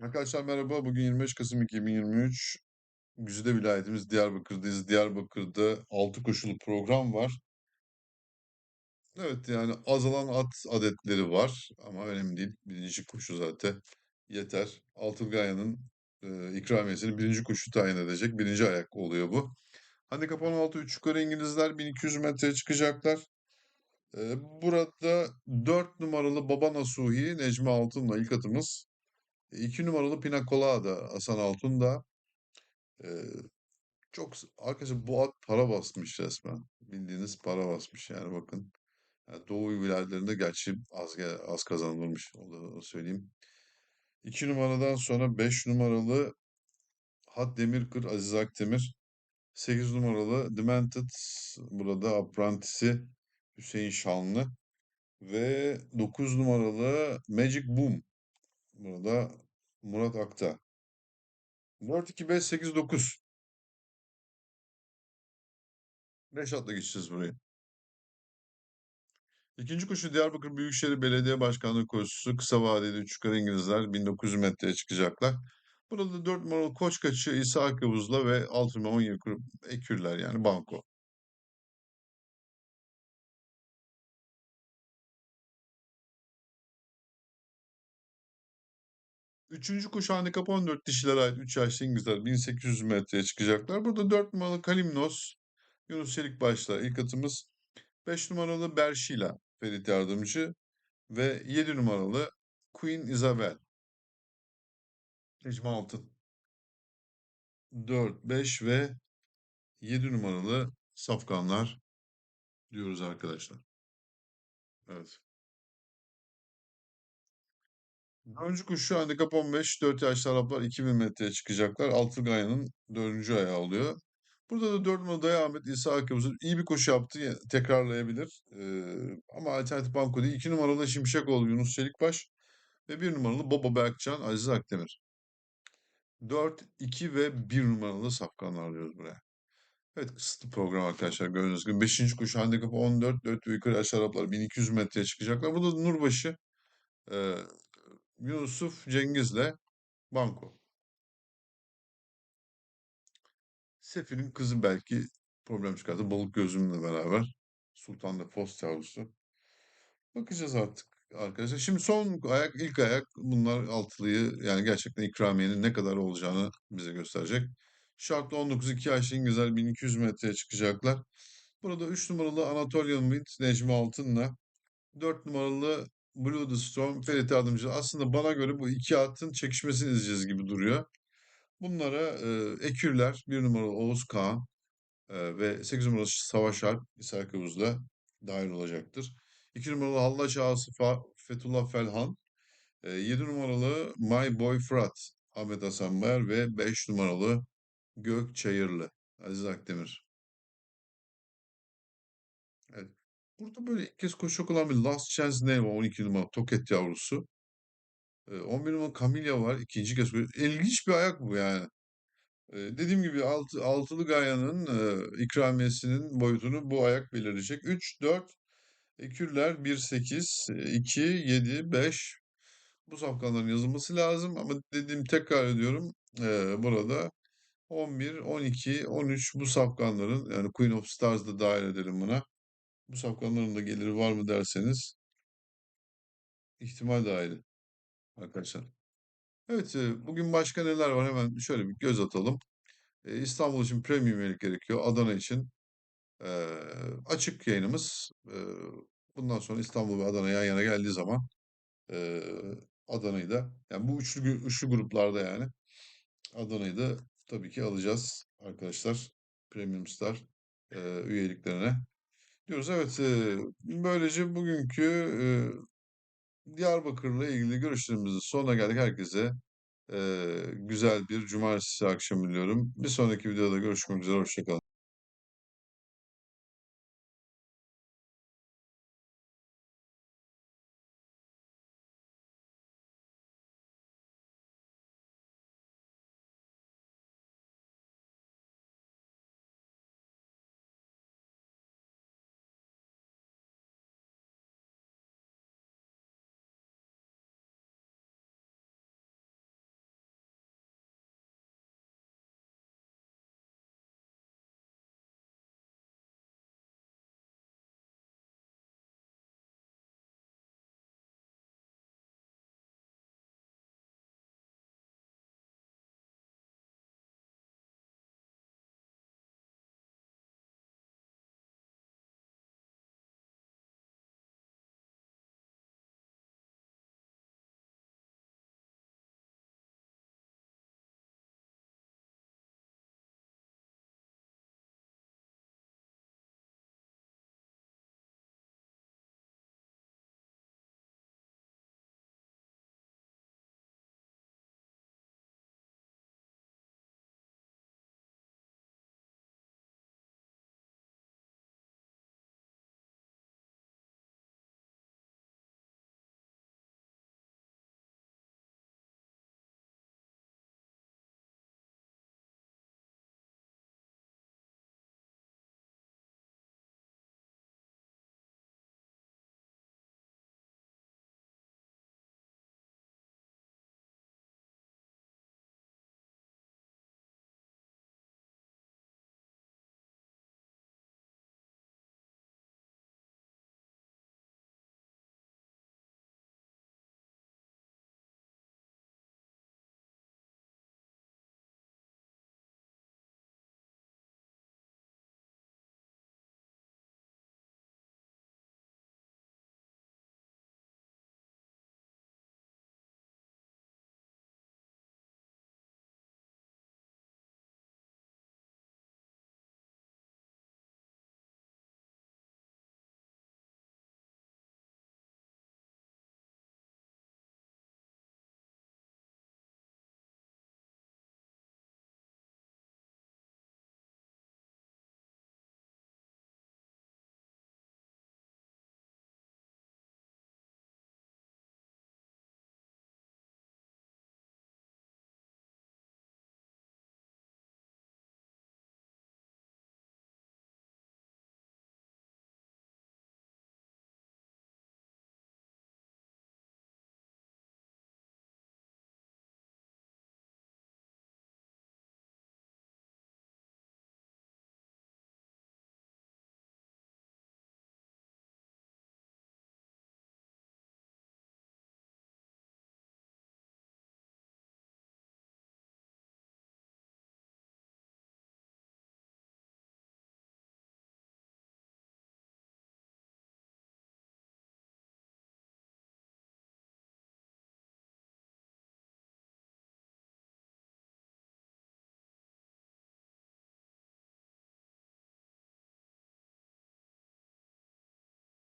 Arkadaşlar merhaba. Bugün 25 Kasım 2023. Güzide vilayetimiz Diyarbakır'dayız. Diyarbakır'da 6 koşulu program var. Evet yani azalan at adetleri var ama önemli değil. Birinci koşu zaten yeter. Altılgaya'nın e, ikramiyesini birinci koşu tayin edecek. Birinci ayak oluyor bu. Handikap 16 3 yukarı İngilizler 1200 metreye çıkacaklar. E, burada 4 numaralı Baba Nasuhi Necmi Altun'la ilk atımız. 2 numaralı Pina Colada Hasan Altun da Eee, çok arkadaşlar bu at para basmış resmen. Bildiğiniz para basmış yani bakın. Ya Doğu vilayetlerinde gerçi az az kazanılmış onu söyleyeyim. 2 numaradan sonra 5 numaralı Hat Demirkır Aziz Akdemir. 8 numaralı Demented burada Apprentice'i Hüseyin Şanlı ve 9 numaralı Magic Boom burada Murat Akta. 4 2 5 8 9 5 atla geçeceğiz burayı. İkinci koşu Diyarbakır Büyükşehir Belediye Başkanlığı koşusu kısa vadeli üç yukarı İngilizler 1900 metreye çıkacaklar. Burada 4 numaralı Koç kaçı İsa Akıvuz'la ve 6 numara 17 grup ekürler yani banko. Üçüncü koşu handikap 14 dişilere ait 3 yaşlı İngilizler 1800 metreye çıkacaklar. Burada 4 numaralı Kalimnos Yunus Çelik başlar. İlk atımız 5 numaralı Berşila Ferit Yardımcı ve 7 numaralı Queen Isabel. Necmi Altın. 4, 5 ve 7 numaralı safkanlar diyoruz arkadaşlar. Evet. Dördüncü kuşu handikap 15. 4 yaşlı Araplar 2000 metreye çıkacaklar. Altılgaya'nın dördüncü ayağı oluyor. Burada da 4 numaralı Ahmet İsa Akıbız'ın iyi bir koşu yaptı. ya- Tekrarlayabilir. Ee, ama alternatif banko değil. 2 numaralı Şimşekoğlu Yunus Çelikbaş ve 1 numaralı Baba Berkcan Aziz Akdemir. 4, 2 ve 1 numaralı safkanlar diyoruz buraya. Evet kısıtlı program arkadaşlar gördüğünüz gibi. Beşinci koşu handikapı 14. 4 ve yukarı aşağı Araplar 1200 metreye çıkacaklar. Burada da Nurbaşı e, Yusuf Cengiz'le Banko. Sefir'in kızı belki problem çıkardı. Balık gözümle beraber. Sultan da Post yavrusu. Bakacağız artık arkadaşlar. Şimdi son ayak, ilk ayak bunlar altılıyı yani gerçekten ikramiyenin ne kadar olacağını bize gösterecek. Şartlı 19 2 yaşlı İngilizler 1200 metreye çıkacaklar. Burada 3 numaralı Anatolian Wind Necmi Altın'la 4 numaralı Blue the Storm Ferit Yardımcı. Aslında bana göre bu iki atın çekişmesini izleyeceğiz gibi duruyor. Bunlara e, ekürler 1 numaralı Oğuz Kağan e, ve 8 numaralı Savaş Alp İsa Kıvız'da dahil olacaktır. 2 numaralı Hallaç Ağası Fethullah Felhan, e, 7 numaralı My Boy Fırat Ahmet Hasan Bayar ve 5 numaralı Gök Çayırlı Aziz Akdemir. Burada böyle ilk kez koşacak olan bir Last Chance Name var 12 numara Toket yavrusu. E, 11 numara Camilla var ikinci kez koşuyor. İlginç bir ayak bu yani. Dediğim gibi altı, altılı gayanın ikramiyesinin boyutunu bu ayak belirleyecek. 3, 4, ekürler 1, 8, 2, 7, 5. Bu safkanların yazılması lazım ama dediğim tekrar ediyorum burada 11, 12, 13 bu safkanların yani Queen of Stars da dahil edelim buna. Bu safkanların da geliri var mı derseniz ihtimal dahili arkadaşlar. Evet bugün başka neler var hemen şöyle bir göz atalım. İstanbul için premium üyelik gerekiyor. Adana için açık yayınımız. Bundan sonra İstanbul ve Adana yan yana geldiği zaman Adana'yı da yani bu üçlü, üçlü gruplarda yani Adana'yı da tabii ki alacağız arkadaşlar. Premium Star üyeliklerine diyoruz. Evet böylece bugünkü Diyarbakır'la ilgili görüşlerimizin sonuna geldik. Herkese güzel bir cumartesi akşamı diliyorum. Bir sonraki videoda görüşmek üzere. Hoşça kalın.